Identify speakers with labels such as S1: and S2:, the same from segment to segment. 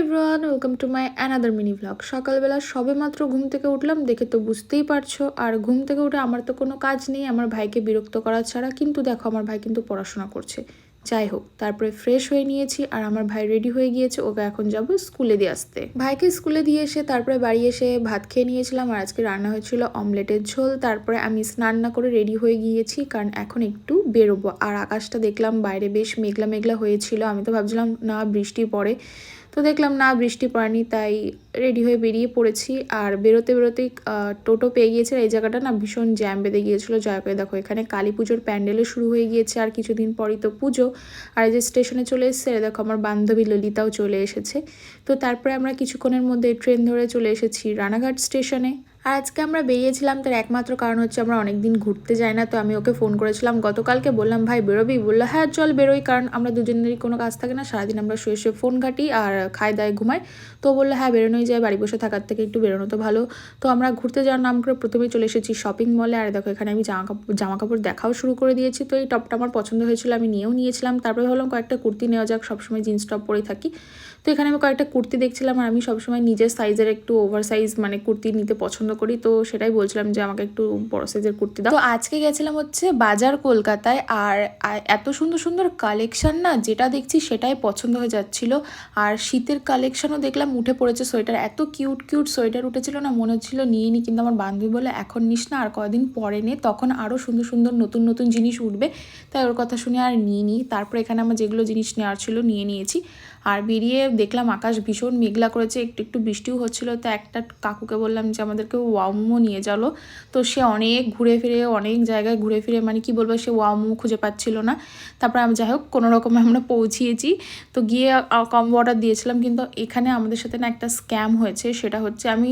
S1: Everyone welcome to my another mini vlog সকালবেলা সবে মাত্র ঘুম থেকে উঠলাম, দেখে তো বুঝতেই পারছ। আর ঘুম থেকে উঠে আমার তো কোনো কাজ নেই, আমার ভাইকে বিরক্ত করা ছাড়া। কিন্তু দেখো, আমার ভাই কিন্তু পড়াশোনা করছে। যাই হোক, তারপরে ফ্রেশ হয়ে নিয়েছি আর আমার ভাই রেডি হয়ে গিয়েছে, ওকে এখন যাব স্কুলে দিয়ে আসতে। ভাইকে স্কুলে দিয়ে এসে তারপরে বাড়ি এসে ভাত খেয়ে নিয়েছিলাম আর আজকে রান্না হয়েছিল অমলেটের ঝোল। তারপরে আমি স্নান না করে রেডি হয়ে গিয়েছি, কারণ এখন একটু বেরোবো। আর আকাশটা দেখলাম বাইরে বেশ মেঘলা মেঘলা হয়েছিল, আমি তো ভাবছিলাম না বৃষ্টি পড়ে। তো দেখলাম না বৃষ্টি পড়েনি, তাই রেডি হয়ে বেরিয়ে পড়েছি। আর বেরোতে বেরোতেই টোটো পেয়ে গিয়েছে। এই জায়গাটা না ভীষণ জ্যাম বেঁধে গিয়েছিল। জয় করে দেখো, এখানে কালী পুজোর প্যান্ডেলও শুরু হয়ে গিয়েছে। আর কিছুদিন পরই তো পুজো। আর এই যে স্টেশনে চলে এসছে দেখো, আমার বান্ধবী ললিতাও চলে এসেছে। তো তারপরে আমরা কিছুক্ষণের মধ্যে ট্রেন ধরে চলে এসেছি রানাঘাট স্টেশনে আর আজকে আমরা বেরিয়েছিলাম, তার একমাত্র কারণ হচ্ছে আমরা অনেকদিন ঘুরতে যাই না, তো আমি ওকে ফোন করেছিলাম। গতকালকে বললাম, ভাই, বেরোবি? বলল হ্যাঁ চল বেরোই, কারণ আমরা দুজনেরই কোনো কাজ থাকে না, সারাদিন আমরা শুয়ে শুয়ে ফোন ঘাটি আর খাই দায় ঘুমাই। তো বলল হ্যাঁ বেরোনোই যায়, বাড়ি বসে থাকার থেকে একটু বেরোনো তো ভালো। তো আমরা ঘুরতে যাওয়ার নাম করে প্রথমেই চলে এসেছি শপিং মলে আর দেখো, এখানে আমি জামা কাপড় জামা কাপড় দেখাও শুরু করে দিয়েছি। তো এই টপটা আমার পছন্দ হয়েছিল, আমি নিয়েও নিয়েছিলাম। তারপরে ভাবলাম কয়েকটা কুর্তি নেওয়া যাক, সবসময় জিন্স টপ পরে থাকি। তো এখানে আমি কয়েকটা কুর্তি দেখছিলাম, আর আমি সবসময় নিজের সাইজের একটু ওভার সাইজ মানে কুর্তি নিতে পছন্দ করি, তো সেটাই বলছিলাম যে আমাকে একটু বড় সাইজের কুর্তি দাও। তো আজকে গেছিলাম হচ্ছে বাজার কলকাতায়, আর আর এত সুন্দর সুন্দর কালেকশন না, যেটা দেখছি সেটাই পছন্দ হয়ে যাচ্ছিল। আর শীতের কালেকশনও দেখলাম, উঠে পড়েছে সোয়েটার। এত কিউট কিউট সোয়েটার উঠেছিল না, মনে হচ্ছিল নিয়ে নি, কিন্তু আমার বান্ধবী বলে, এখন নিস না, আর কদিন পরে নে। তখন আরও সুন্দর সুন্দর, নতুন নতুন জিনিস উঠবে। তাই ওর কথা শুনে আর নিয়ে নিই তারপরে এখানে আমার যেগুলো জিনিস নেওয়ার ছিল, নিয়ে নিয়েছি। আর বেরিয়ে দেখলাম আকাশ ভীষণ মেঘলা করেছে, একটু একটু বৃষ্টিও হচ্ছিল, তো একটা কাকুকে বললাম যে আমাদেরকে ওয়ামো নিয়ে চলো তো সে অনেক ঘুরে ফিরে, অনেক জায়গায় ঘুরে ফিরে মানে কি বলব, সে ওয়ামো খুঁজে পাচ্ছিল না। তারপরে আমি যাই হোক কোনো রকমে আমরা পৌঁছিয়েছি। তো গিয়ে কম অর্ডার দিয়েছিলাম, কিন্তু এখানে আমাদের সাথে না একটা স্ক্যাম হয়েছে, সেটা হচ্ছে আমি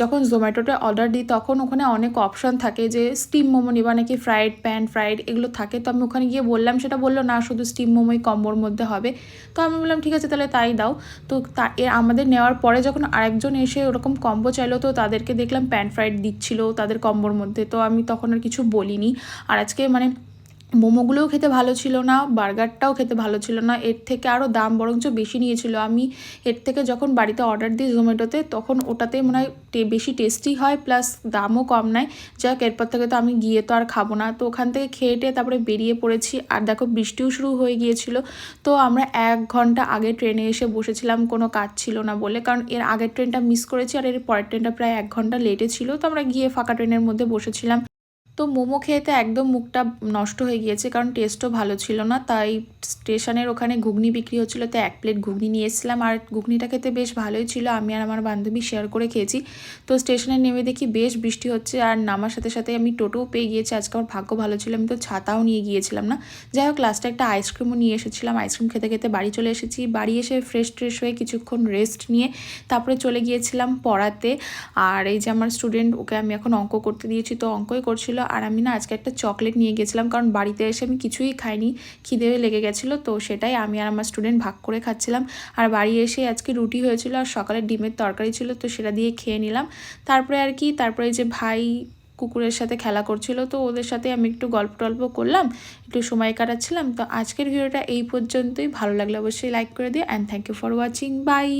S1: যখন জোম্যাটোতে অর্ডার দিই, তখন ওখানে অনেক অপশন থাকে যে স্টিম মোমো নিবা নাকি ফ্রাইড প্যান ফ্রাইড এগুলো থাকে। তো আমি ওখানে গিয়ে বললাম, সেটা বলল, না, শুধু স্টিম মোমোই কম্বোর মধ্যে হবে। তো আমি বললাম, ঠিক আছে, তাহলে তাই দাও। তো তা আমাদের নেওয়ার পরে যখন আরেকজন এসে ওরকম কম্বো চাইলো, তো তাদেরকে দেখলাম প্যান ফ্রাইড দিচ্ছিল তাদের কম্বোর মধ্যে। তো আমি তখন আর কিছু বলিনি। আর আজকে মানে মোমোগুলোও খেতে ভালো ছিল না, বার্গারটাও খেতে ভালো ছিল না, এর থেকে আরও দাম বরঞ্চ বেশি নিয়েছিল। আমি এর থেকে যখন বাড়িতে অর্ডার দিই জোম্যাটোতে তখন ওটাতে মনে হয় বেশি টেস্টি হয় প্লাস দামও কম নেয়। যাক, এরপর থেকে তো আমি গিয়ে তো আর খাব না। তো ওখান থেকে খেয়ে টেয়ে তারপরে বেরিয়ে পড়েছি। আর দেখো, বৃষ্টিও শুরু হয়ে গিয়েছিল। তো আমরা এক ঘণ্টা আগে ট্রেনে এসে বসেছিলাম, কোনো কাজ ছিল না বলে। কারণ এর আগের ট্রেনটা মিস করেছি, আর এর পরের ট্রেনটা প্রায় এক ঘণ্টা লেটে ছিল। তো আমরা গিয়ে ফাঁকা ট্রেনের মধ্যে বসেছিলাম। তো মোমো খেতে একদম মুখটা নষ্ট হয়ে গিয়েছে, কারণ টেস্টও ভালো ছিল না। তাই স্টেশনের ওখানে ঘুগনি বিক্রি হচ্ছিল, তো এক প্লেট ঘুগনি নিয়ে এসেছিলাম। আর ঘুগনিটা খেতে বেশ ভালোই ছিল, আমি আর আমার বান্ধবী শেয়ার করে খেয়েছি। তো স্টেশনে নেমে দেখি বেশ বৃষ্টি হচ্ছে, আর নামার সাথে সাথে আমি টোটোও পেয়ে গিয়েছি। আজকে আমার ভাগ্য ভালো ছিল, আমি তো ছাতাও নিয়ে গিয়েছিলাম না। যাই হোক লাস্টে একটা আইসক্রিমও নিয়ে এসেছিলাম। আইসক্রিম খেতে খেতে বাড়ি চলে এসেছি। বাড়ি এসে ফ্রেশ ট্রেশ হয়ে কিছুক্ষণ রেস্ট নিয়ে তারপরে চলে গিয়েছিলাম পড়াতে। আর এই যে আমার স্টুডেন্ট ওকে আমি এখন অঙ্ক করতে দিয়েছি, তো অঙ্কই করছিল। আর আমি না আজকে একটা চকলেট নিয়ে গেছিলাম, কারণ বাড়িতে এসে আমি কিছুই খাইনি, খিদে লেগে গেছিল, তো সেটাই আমি আর আমার স্টুডেন্ট ভাগ করে খাচ্ছিলাম। আর বাড়ি এসে আজকে রুটি হয়েছিল আর সকালে ডিমের তরকারি ছিল, তো সেটা দিয়ে খেয়ে নিলাম। তারপরে আর কি, তারপরে যে ভাই কুকুরের সাথে খেলা করছিল, তো ওদের সাথে আমি একটু গল্প টল্প করলাম, একটু সময় কাটাচ্ছিলাম, তো আজকের ভিডিওটা এই পর্যন্তই। ভালো লাগলে অবশ্যই লাইক করে দিও and thank you for watching bye